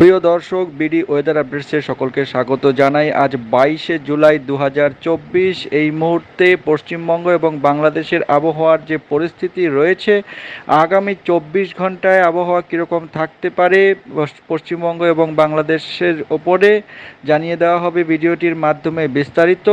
প্রিয় দর্শক, BD weather আপডেটসে সকলকে স্বাগত জানাই। আজ বাইশে জুলাই দু হাজার চব্বিশ, এই মুহূর্তে পশ্চিমবঙ্গ এবং বাংলাদেশের আবহাওয়ার যে পরিস্থিতি রয়েছে, আগামী চব্বিশ ঘন্টায় আবহাওয়া কীরকম থাকতে পারে পশ্চিমবঙ্গ এবং বাংলাদেশের ওপরে জানিয়ে দেওয়া হবে ভিডিওটির মাধ্যমে বিস্তারিত।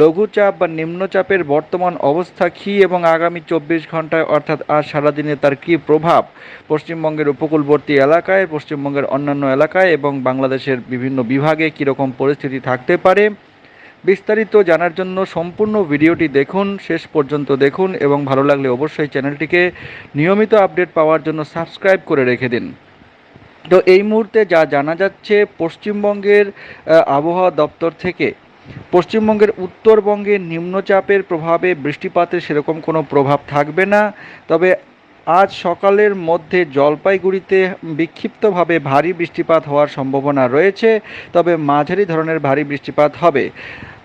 লঘুচাপ বা নিম্নচাপের বর্তমান অবস্থা কী এবং আগামী চব্বিশ ঘন্টায় অর্থাৎ আজ সারাদিনে তার কী প্রভাব? পশ্চিমবঙ্গের উপকূলবর্তী এলাকায়, পশ্চিমবঙ্গের অন্যান্য এলাকায় এবং বাংলাদেশের বিভিন্ন বিভাগে কীরকম পরিস্থিতি থাকতে পারে, বিস্তারিত জানার জন্য সম্পূর্ণ ভিডিওটি দেখুন, শেষ পর্যন্ত দেখুন এবং ভালো লাগলে অবশ্যই চ্যানেলটিকে নিয়মিত আপডেট পাওয়ার জন্য সাবস্ক্রাইব করে রেখে দিন। তো এই মুহূর্তে যা জানা যাচ্ছে, পশ্চিমবঙ্গের আবহাওয়া দপ্তর থেকে, পশ্চিমবঙ্গের উত্তরবঙ্গে নিম্নচাপের প্রভাবে বৃষ্টিপাতের সেরকম কোনো প্রভাব থাকবে না, তবে আজ সকালের মধ্যে জলপাইগুড়িতে বিক্ষিপ্তভাবে ভারী বৃষ্টিপাত হওয়ার সম্ভাবনা রয়েছে, তবে মাঝারি ধরনের ভারী বৃষ্টিপাত হবে।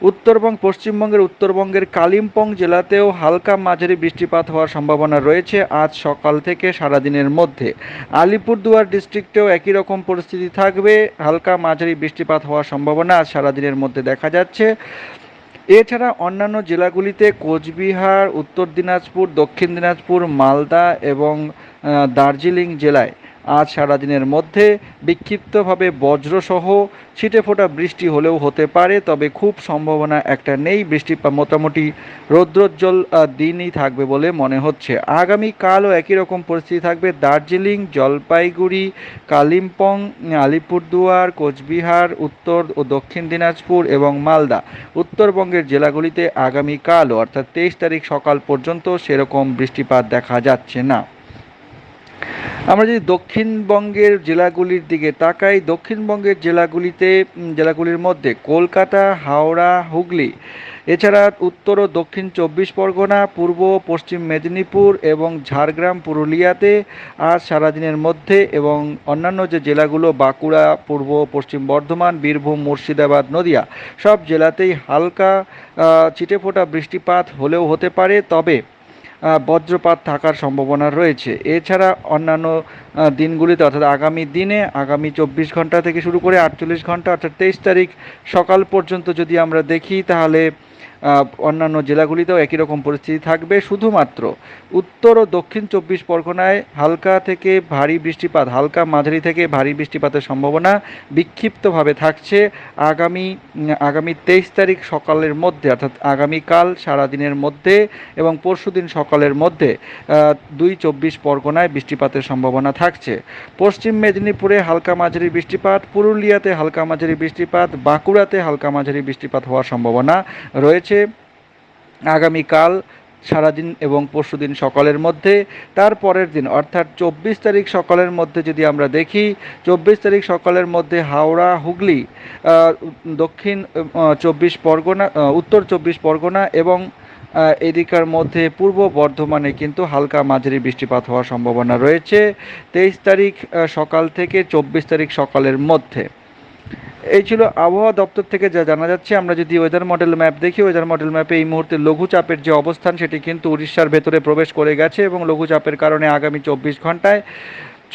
উত্তরবঙ্গ পশ্চিমবঙ্গের উত্তরবঙ্গের কালিম্পং জেলাতেও হালকা মাঝারি বৃষ্টিপাত হওয়ার সম্ভাবনা রয়েছে আজ সকাল থেকে সারাদিনের মধ্যে। আলিপুরদুয়ার ডিস্ট্রিক্টেও একই রকম পরিস্থিতি থাকবে, হালকা মাঝারি বৃষ্টিপাত হওয়ার সম্ভাবনা আজ সারাদিনের মধ্যে দেখা যাচ্ছে। এছাড়া অন্যান্য জেলাগুলিতে কোচবিহার উত্তর দিনাজপুর দক্ষিণ দিনাজপুর মালদা এবং দার্জিলিং জেলায় আজ সারাদিনের মধ্যে বিক্ষিপ্তভাবে বজ্রসহ ছিটেফোঁটা বৃষ্টি হলেও হতে পারে, তবে খুব সম্ভাবনা একটা নেই। বৃষ্টি মোটামুটি রৌদ্রোজ্জ্বল দিনই থাকবে বলে মনে হচ্ছে। আগামীকালও একই রকম পরিস্থিতি থাকবে। দার্জিলিং, জলপাইগুড়ি, কালিম্পং, আলিপুরদুয়ার, কোচবিহার, উত্তর ও দক্ষিণ দিনাজপুর এবং মালদা। উত্তরবঙ্গের জেলাগুলিতে আগামীকালও অর্থাৎ তেইশ তারিখ সকাল পর্যন্ত সেরকম বৃষ্টিপাত দেখা যাচ্ছে না। আমরা যদি দক্ষিণবঙ্গের জেলাগুলির দিকে তাকাই, দক্ষিণবঙ্গের জেলাগুলিতে জেলাগুলির মধ্যে কলকাতা, হাওড়া, হুগলি, এছাড়া উত্তর ও দক্ষিণ চব্বিশ পরগনা, পূর্ব পশ্চিম মেদিনীপুর এবং ঝাড়গ্রাম, পুরুলিয়াতে আজ সারাদিনের মধ্যে এবং অন্যান্য যে জেলাগুলো, বাঁকুড়া, পূর্ব পশ্চিম বর্ধমান, বীরভূম, মুর্শিদাবাদ, নদিয়া, সব জেলাতেই হালকা ছিটেফোঁটা বৃষ্টিপাত হলেও হতে পারে। তবে বজ্রপাত থাকার সম্ভাবনা রয়েছে। এছাড়া অন্যান্য দিনগুলিতে অর্থাৎ আগামী দিনে, আগামী চব্বিশ ঘণ্টা থেকে শুরু করে আটচল্লিশ ঘণ্টা, অর্থাৎ তেইশ তারিখ সকাল পর্যন্ত যদি আমরা দেখি, তাহলে অন্যান্য জেলাগুলিতেও একই রকম পরিস্থিতি থাকবে। শুধুমাত্র উত্তর ও দক্ষিণ চব্বিশ পরগনায় হালকা থেকে ভারী বৃষ্টিপাত, হালকা মাঝারি থেকে ভারী বৃষ্টিপাতের সম্ভাবনা বিক্ষিপ্তভাবে থাকছে। আগামী আগামী তেইশ তারিখ সকালের মধ্যে, অর্থাৎ আগামীকাল সারাদিনের মধ্যে এবং পরশুদিন সকালের মধ্যে দুই চব্বিশ পরগনায় বৃষ্টিপাতের সম্ভাবনা থাকছে। পশ্চিম মেদিনীপুরে হালকা মাঝারি বৃষ্টিপাত, পুরুলিয়াতে হালকা মাঝারি বৃষ্টিপাত, বাঁকুড়াতে হালকা মাঝারি বৃষ্টিপাত হওয়ার সম্ভাবনা রয়েছে। আগামীকাল, সারাদিন এবং পরশুদিন সকালের মধ্যে। তার পরের দিন, অর্থাৎ চব্বিশ তারিখ সকালের মধ্যে যদি আমরা দেখি, চব্বিশ তারিখ সকালের মধ্যে হাওড়া, হুগলি দক্ষিণ চব্বিশ পরগনা উত্তর চব্বিশ পরগনা এবং এদিকার মধ্যে পূর্ব বর্ধমানে কিন্তু হালকা মাঝারি বৃষ্টিপাত হওয়ার সম্ভাবনা রয়েছে। তেইশ তারিখ সকাল থেকে চব্বিশ তারিখ সকালের মধ্যে। এই ছিল আবহাওয়া দপ্তর থেকে যা জানা যাচ্ছে। আমরা যদি ওয়েদার মডেল ম্যাপ দেখি ওয়েদার মডেল ম্যাপে এই মুহূর্তে লঘুচাপের যে অবস্থান, সেটি কিন্তু উড়িষ্যার ভেতরে প্রবেশ করে গেছে এবং লঘুচাপের কারণে আগামী চব্বিশ ঘন্টায়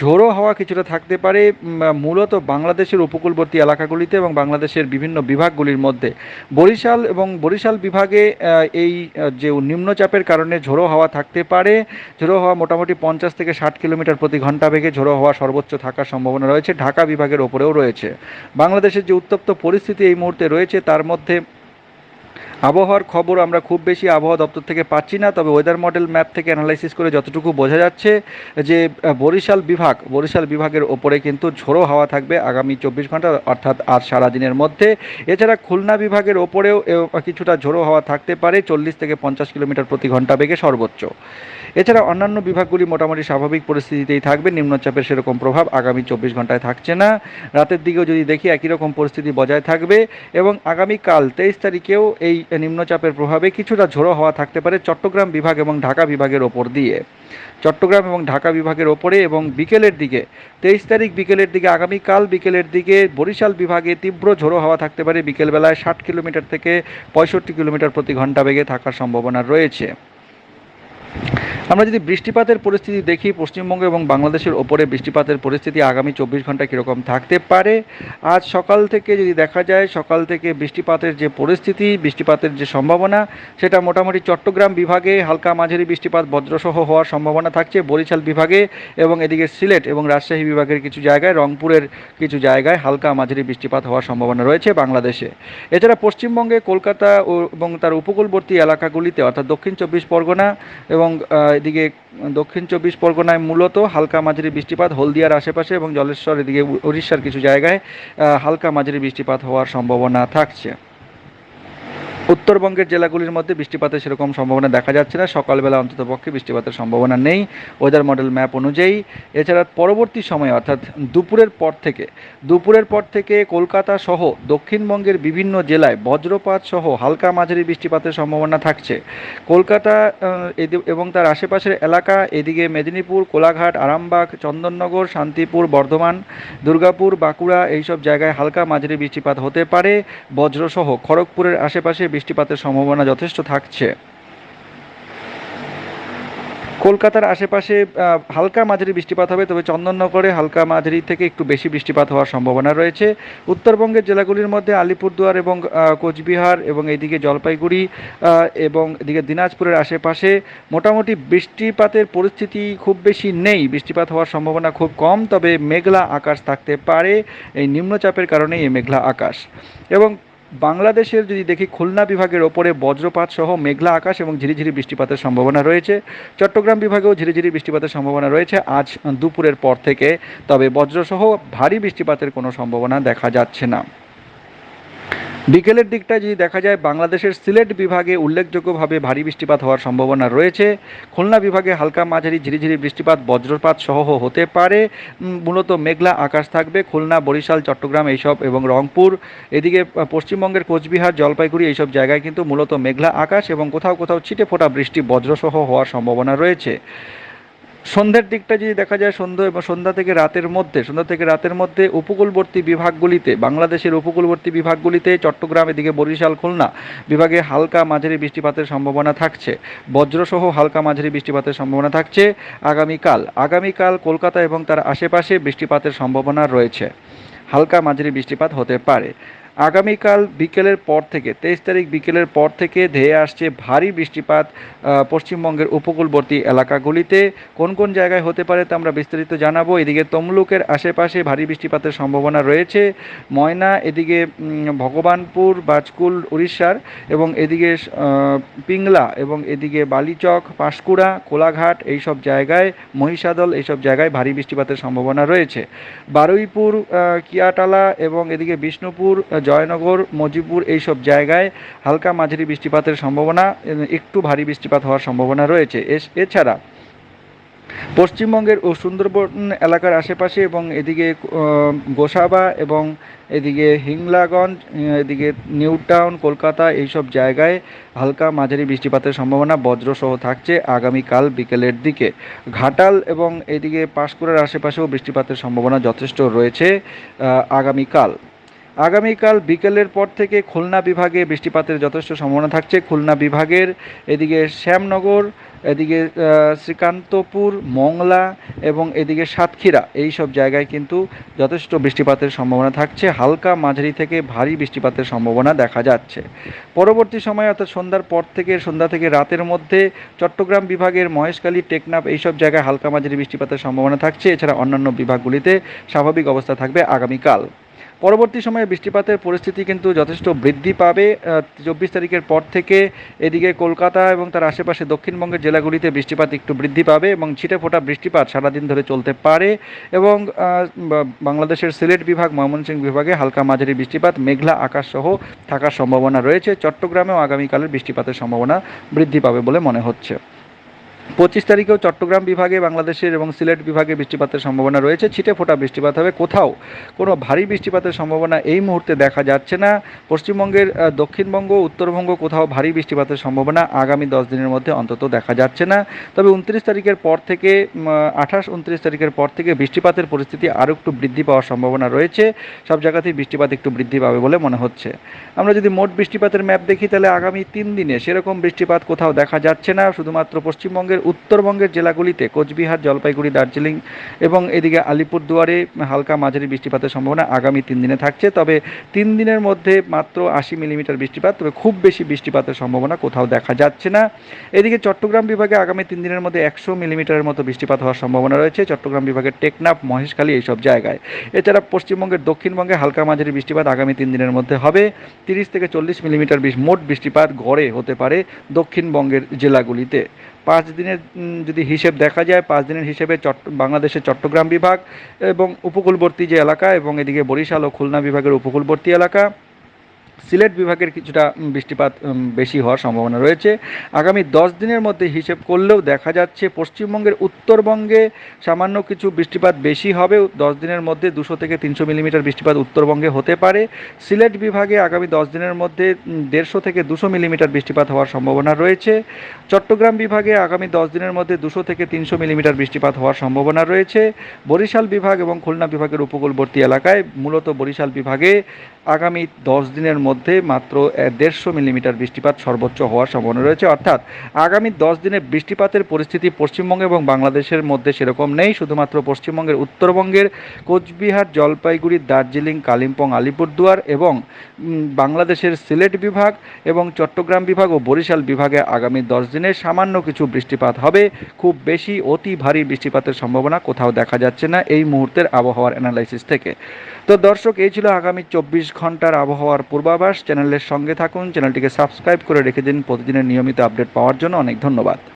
ঝোড়ো হাওয়া কিছুটা থাকতে পারে মূলত বাংলাদেশের উপকূলবর্তী এলাকাগুলিতে এবং বাংলাদেশের বিভিন্ন বিভাগগুলির মধ্যে। বরিশাল এবং বরিশাল বিভাগে এই যে নিম্নচাপের কারণে ঝোড়ো হাওয়া থাকতে পারে। ঝোড়ো হাওয়া মোটামুটি পঞ্চাশ থেকে ষাট কিলোমিটার প্রতি ঘণ্টা বেগে ঝোড়ো হাওয়া সর্বোচ্চ থাকার সম্ভাবনা রয়েছে। ঢাকা বিভাগের ওপরেও রয়েছে। বাংলাদেশের যে উত্তপ্ত পরিস্থিতি এই মুহূর্তে রয়েছে, তার মধ্যে আবহাওয়ার খবর আমরা খুব বেশি আবহাওয়া দপ্তর থেকে পাচ্ছি না, তবে ওয়েদার মডেল ম্যাপ থেকে অ্যানালাইসিস করে যতটুকু বোঝা যাচ্ছে যে বরিশাল বিভাগ, বরিশাল বিভাগের ওপরে কিন্তু ঝোড়ো হাওয়া থাকবে আগামী চব্বিশ ঘণ্টা, অর্থাৎ আজ সারাদিনের মধ্যে। এছাড়া খুলনা বিভাগের ওপরেও কিছুটা ঝোড়ো হাওয়া থাকতে পারে, চল্লিশ থেকে পঞ্চাশ কিলোমিটার প্রতি ঘণ্টা বেগে সর্বোচ্চ। এছাড়া অন্যান্য বিভাগগুলি মোটামুটি স্বাভাবিক পরিস্থিতিতেই থাকবে, নিম্নচাপের সেরকম প্রভাব আগামী চব্বিশ ঘন্টায় থাকছে না। রাতের দিকেও যদি দেখি একই রকম পরিস্থিতি বজায় থাকবে এবং আগামীকাল তেইশ তারিখেও এই নিম্নচাপের প্রভাবে কিছুটা ঝোড়ো হওয়া থাকতে পারে চট্টগ্রাম বিভাগ এবং ঢাকা বিভাগের ওপর দিয়ে। চট্টগ্রাম এবং ঢাকা বিভাগের ওপরে এবং বিকেলের দিকে, তেইশ তারিখ বিকেলের দিকে, আগামীকাল বিকেলের দিকে বরিশাল বিভাগে তীব্র ঝোড়ো হওয়া থাকতে পারে। বিকেলবেলায় ষাট কিলোমিটার থেকে পঁয়ষট্টি কিলোমিটার প্রতি ঘণ্টা বেগে থাকার সম্ভাবনা রয়েছে। আমরা যদি বৃষ্টিপাতের পরিস্থিতি দেখি, পশ্চিমবঙ্গ এবং বাংলাদেশের ওপরে বৃষ্টিপাতের পরিস্থিতি আগামী চব্বিশ ঘণ্টা কীরকম থাকতে পারে? আজ সকাল থেকে যদি দেখা যায়, সকাল থেকে বৃষ্টিপাতের যে পরিস্থিতি, বৃষ্টিপাতের যে সম্ভাবনা, সেটা মোটামুটি চট্টগ্রাম বিভাগে হালকা মাঝারি বৃষ্টিপাত বজ্রসহ হওয়ার সম্ভাবনা থাকছে বরিশাল বিভাগে এবং এদিকে সিলেট এবং রাজশাহী বিভাগের কিছু জায়গায়, রংপুরের কিছু জায়গায় হালকা মাঝারি বৃষ্টিপাত হওয়ার সম্ভাবনা রয়েছে বাংলাদেশে। এছাড়া পশ্চিমবঙ্গে কলকাতা এবং তার উপকূলবর্তী এলাকাগুলিতে, অর্থাৎ দক্ষিণ চব্বিশ পরগনা এবং আহ, এদিকে দক্ষিণ চব্বিশ পরগনায় মূলত হালকা মাঝারি বৃষ্টিপাত হলদিয়ার আশেপাশে এবং জলেশ্বর এদিকে উড়িষ্যার কিছু জায়গায় হালকা মাঝারি বৃষ্টিপাত হওয়ার সম্ভাবনা থাকছে। উত্তরবঙ্গের জেলাগুলির মধ্যে বৃষ্টিপাতের সেরকম সম্ভাবনা দেখা যাচ্ছে না। সকালবেলা অন্ততপক্ষে বৃষ্টিপাতের সম্ভাবনা নেই। ওয়েদার মডেল ম্যাপ অনুযায়ী এছাড়া পরবর্তী সময়ে, অর্থাৎ দুপুরের পর থেকে, দুপুরের পর থেকে কলকাতা সহ দক্ষিণবঙ্গের বিভিন্ন জেলায় বজ্রপাত সহ হালকা মাঝারি বৃষ্টিপাতের সম্ভাবনা থাকছে। কলকাতা এবং তার আশেপাশের এলাকা, এদিকে মেদিনীপুর, কোলাঘাট, আরামবাগ, চন্দননগর, শান্তিপুর, বর্ধমান, দুর্গাপুর, বাঁকুড়া, এইসব জায়গায় হালকা মাঝারি বৃষ্টিপাত হতে পারে। বজ্রসহ খড়গপুরের আশেপাশে বৃষ্টিপাতের সম্ভাবনা যথেষ্ট থাকছে। কলকাতার আশেপাশে হালকা মাঝারি বৃষ্টিপাত হবে, তবে চন্দননগরে হালকা মাঝারি থেকে একটু বেশি বৃষ্টিপাত হওয়ার সম্ভাবনা রয়েছে। উত্তরবঙ্গের জেলাগুলির মধ্যে আলিপুরদুয়ার এবং কোচবিহার এবং এইদিকে জলপাইগুড়ি এবং এদিকে দিনাজপুরের আশেপাশে মোটামুটি বৃষ্টিপাতের পরিস্থিতি খুব বেশি নেই। বৃষ্টিপাত হওয়ার সম্ভাবনা খুব কম, তবে মেঘলা আকাশ থাকতে পারে। এই নিম্নচাপের কারণেই এই মেঘলা আকাশ। এবং বাংলাদেশের যদি দেখি খুলনা বিভাগের ওপরে বজ্রপাত সহ মেঘলা আকাশ এবং ঝিরিঝিরি বৃষ্টিপাতের সম্ভাবনা রয়েছে। চট্টগ্রাম বিভাগেও ঝিরিঝিরি বৃষ্টিপাতের সম্ভাবনা রয়েছে। আজ দুপুরের পর থেকে তবে বজ্রসহ ভারী বৃষ্টিপাতের কোনো সম্ভাবনা দেখা যাচ্ছে না। বিকেলের দিকটায় যদি দেখা যায়, বাংলাদেশের সিলেট বিভাগে উল্লেখযোগ্যভাবে ভারী বৃষ্টিপাত হওয়ার সম্ভাবনা রয়েছে। খুলনা বিভাগে হালকা মাঝারি ঝিরিঝিরি বৃষ্টিপাত, বজ্রপাত সহ হতে পারে। মূলত মেঘলা আকাশ থাকবে। খুলনা, বরিশাল, চট্টগ্রাম এইসব এবং রংপুর। এদিকে পশ্চিমবঙ্গের কোচবিহার, জলপাইগুড়ি এইসব জায়গায় কিন্তু মূলত মেঘলা আকাশ এবং কোথাও কোথাও ছিটে ফোটা বৃষ্টি, বজ্রসহ হওয়ার সম্ভাবনা রয়েছে। সন্ধ্যের দিকটা যদি দেখা যায়, সন্ধ্যা এবং সন্ধ্যা থেকে রাতের মধ্যে, সন্ধ্যা থেকে রাতের মধ্যে উপকূলবর্তী বিভাগগুলিতে, বাংলাদেশের উপকূলবর্তী বিভাগগুলিতে চট্টগ্রাম, এদিকে বরিশাল, খুলনা বিভাগে হালকা মাঝারি বৃষ্টিপাতের সম্ভাবনা থাকছে। বজ্রসহ হালকা মাঝারি বৃষ্টিপাতের সম্ভাবনা থাকছে আগামীকাল। আগামীকাল কলকাতা এবং তার আশেপাশে বৃষ্টিপাতের সম্ভাবনা রয়েছে। হালকা মাঝারি বৃষ্টিপাত হতে পারে। আগামীকাল বিকেলের পর থেকে, তেইশ তারিখ বিকেলের পর থেকে ধেয়ে আসছে ভারী বৃষ্টিপাত পশ্চিমবঙ্গের উপকূলবর্তী এলাকাগুলিতে। কোন কোন জায়গায় হতে পারে তা আমরা বিস্তারিত জানাব। এদিকে তমলুকের আশেপাশে ভারী বৃষ্টিপাতের সম্ভাবনা রয়েছে। ময়না, এদিকে ভগবানপুর, বাজকুল, উড়িষ্যার এবং এদিকে পিংলা এবং এদিকে বালিচক, পাঁশকুড়া, কোলাঘাট এইসব জায়গায়, মহিষাদল এইসব জায়গায় ভারী বৃষ্টিপাতের সম্ভাবনা রয়েছে। বারুইপুর কিয়াটালা এবং এদিকে বিষ্ণুপুর জয়নগর মজিপুর এইসব জায়গায় হালকা মাঝারি বৃষ্টিপাতের সম্ভাবনা একটু ভারী বৃষ্টিপাত হওয়ার সম্ভাবনা রয়েছে। এছাড়া পশ্চিমবঙ্গের ও সুন্দরবন এলাকার আশেপাশে এবং এদিকে গোসাবা এবং এদিকে হিংলাগঞ্জ এদিকে নিউ টাউন কলকাতা এইসব জায়গায় হালকা মাঝারি বৃষ্টিপাতের সম্ভাবনা বজ্রসহ থাকছে আগামীকাল বিকেলের দিকে। ঘাটাল এবং এদিকে পাঁশকুড়ার আশেপাশেও বৃষ্টিপাতের সম্ভাবনা যথেষ্ট রয়েছে আগামীকাল। আগামীকাল বিকেলের পর থেকে খুলনা বিভাগে বৃষ্টিপাতের যথেষ্ট সম্ভাবনা থাকছে। খুলনা বিভাগের এদিকে শ্যামনগর, এদিকে শ্রীকান্তপুর, মংলা এবং এদিকে সাতক্ষীরা, এই সব জায়গায় কিন্তু যথেষ্ট বৃষ্টিপাতের সম্ভাবনা থাকছে। হালকা মাঝারি থেকে ভারী বৃষ্টিপাতের সম্ভাবনা দেখা যাচ্ছে। পরবর্তী সময়ে অর্থাৎ সন্ধ্যার পর থেকে, সন্ধ্যা থেকে রাতের মধ্যে চট্টগ্রাম বিভাগের মহেশখালী, টেকনাফ এইসব জায়গায় হালকা মাঝারি বৃষ্টিপাতের সম্ভাবনা থাকছে। এছাড়া অন্যান্য বিভাগগুলিতে স্বাভাবিক অবস্থা থাকবে আগামীকাল। পরবর্তী সময়ে বৃষ্টিপাতের পরিস্থিতি কিন্তু যথেষ্ট বৃদ্ধি পাবে। চব্বিশ তারিখের পর থেকে এদিকে কলকাতা এবং তার আশেপাশে দক্ষিণবঙ্গের জেলাগুলিতে বৃষ্টিপাত একটু বৃদ্ধি পাবে এবং ছিটে ফোটা বৃষ্টিপাত সারাদিন ধরে চলতে পারে এবং বাংলাদেশের সিলেট বিভাগ, ময়মনসিংহ বিভাগে হালকা মাঝারি বৃষ্টিপাত, মেঘলা আকাশ সহ থাকার সম্ভাবনা রয়েছে। চট্টগ্রামেও আগামীকালের বৃষ্টিপাতের সম্ভাবনা বৃদ্ধি পাবে বলে মনে হচ্ছে। পঁচিশ তারিখেও চট্টগ্রাম বিভাগে, বাংলাদেশের এবং সিলেট বিভাগে বৃষ্টিপাতের সম্ভাবনা রয়েছে। ছিটে ফোটা বৃষ্টিপাত হবে। কোথাও কোনো ভারী বৃষ্টিপাতের সম্ভাবনা এই মুহূর্তে দেখা যাচ্ছে না। পশ্চিমবঙ্গের দক্ষিণবঙ্গ, উত্তরবঙ্গ কোথাও ভারী বৃষ্টিপাতের সম্ভাবনা আগামী দশ দিনের মধ্যে অন্তত দেখা যাচ্ছে না। তবে উনত্রিশ তারিখের পর থেকে আঠাশ, উনত্রিশ তারিখের পর থেকে বৃষ্টিপাতের পরিস্থিতি আরও একটু বৃদ্ধি পাওয়ার সম্ভাবনা রয়েছে। সব জায়গাতেই বৃষ্টিপাত একটু বৃদ্ধি পাবে বলে মনে হচ্ছে। আমরা যদি মোট বৃষ্টিপাতের ম্যাপ দেখি, তাহলে আগামী তিন দিনে সেরকম বৃষ্টিপাত কোথাও দেখা যাচ্ছে না। শুধুমাত্র পশ্চিমবঙ্গের পশ্চিমবঙ্গের উত্তরবঙ্গের জেলাগুলিতে কোচবিহার, জলপাইগুড়ি, দার্জিলিং এবং এদিকে আলিপুরদুয়ারে হালকা মাঝারি বৃষ্টিপাতের সম্ভাবনা আগামী তিন দিনে থাকছে। তবে তিন দিনের মধ্যে মাত্র আশি মিলিমিটার বৃষ্টিপাত, তবে খুব বেশি বৃষ্টিপাতের সম্ভাবনা কোথাও দেখা যাচ্ছে না। এদিকে চট্টগ্রাম বিভাগে আগামী তিন দিনের মধ্যে একশো মিলিমিটারের মতো বৃষ্টিপাত হওয়ার সম্ভাবনা রয়েছে। চট্টগ্রাম বিভাগের টেকনাফ, মহেশখালী এইসব জায়গায়। এছাড়া পশ্চিমবঙ্গের দক্ষিণবঙ্গে হালকা মাঝারি বৃষ্টিপাত আগামী তিন দিনের মধ্যে হবে। তিরিশ থেকে চল্লিশ মিলিমিটার মোট বৃষ্টিপাত গড়ে হতে পারে দক্ষিণবঙ্গের জেলাগুলিতে। পাঁচ দিনের যদি হিসেব দেখা যায়, পাঁচ দিনের হিসেবে চট্ট, বাংলাদেশের চট্টগ্রাম বিভাগ এবং উপকূলবর্তী যে এলাকা এবং এদিকে বরিশাল ও খুলনা বিভাগের উপকূলবর্তী এলাকা সিলেট বিভাগের কিছুটা বৃষ্টিপাত বেশি হওয়ার সম্ভাবনা রয়েছে। আগামী দশ দিনের মধ্যে হিসেব করলেও দেখা যাচ্ছে পশ্চিমবঙ্গের উত্তরবঙ্গে সামান্য কিছু বৃষ্টিপাত বেশি হবে। দশ দিনের মধ্যে দুশো থেকে তিনশো মিলিমিটার বৃষ্টিপাত উত্তরবঙ্গে হতে পারে। সিলেট বিভাগে আগামী দশ দিনের মধ্যে দেড়শো থেকে দুশো মিলিমিটার বৃষ্টিপাত হওয়ার সম্ভাবনা রয়েছে। চট্টগ্রাম বিভাগে আগামী দশ দিনের মধ্যে দুশো থেকে তিনশো মিলিমিটার বৃষ্টিপাত হওয়ার সম্ভাবনা রয়েছে। বরিশাল বিভাগ এবং খুলনা বিভাগের উপকূলবর্তী এলাকায় মূলত বরিশাল বিভাগে আগামী দশ দিনের মধ্যে মাত্র দেড়শো মিলিমিটার বৃষ্টিপাত সর্বোচ্চ হওয়ার সম্ভাবনা রয়েছে। অর্থাৎ আগামী দশ দিনে বৃষ্টিপাতের পরিস্থিতি পশ্চিমবঙ্গ এবং বাংলাদেশের মধ্যে সেরকম নেই। শুধুমাত্র পশ্চিমবঙ্গের উত্তরবঙ্গের কোচবিহার, জলপাইগুড়ি, দার্জিলিং, কালিম্পং, আলিপুরদুয়ার এবং বাংলাদেশের সিলেট বিভাগ এবং চট্টগ্রাম বিভাগ ও বরিশাল বিভাগে আগামী দশ দিনে সামান্য কিছু বৃষ্টিপাত হবে। খুব বেশি, অতি ভারী বৃষ্টিপাতের সম্ভাবনা কোথাও দেখা যাচ্ছে না এই মুহূর্তের আবহাওয়ার অ্যানালাইসিস থেকে। তো দর্শক, এই ছিল আগামী চব্বিশ ঘণ্টার আবহাওয়ার পূর্বাভাস চ্যানেলের সঙ্গে থাকুন। চ্যানেলটিকে সাবস্ক্রাইব করে রেখে দিন। প্রতিদিনের নিয়মিত আপডেট পাওয়ার জন্য অনেক ধন্যবাদ।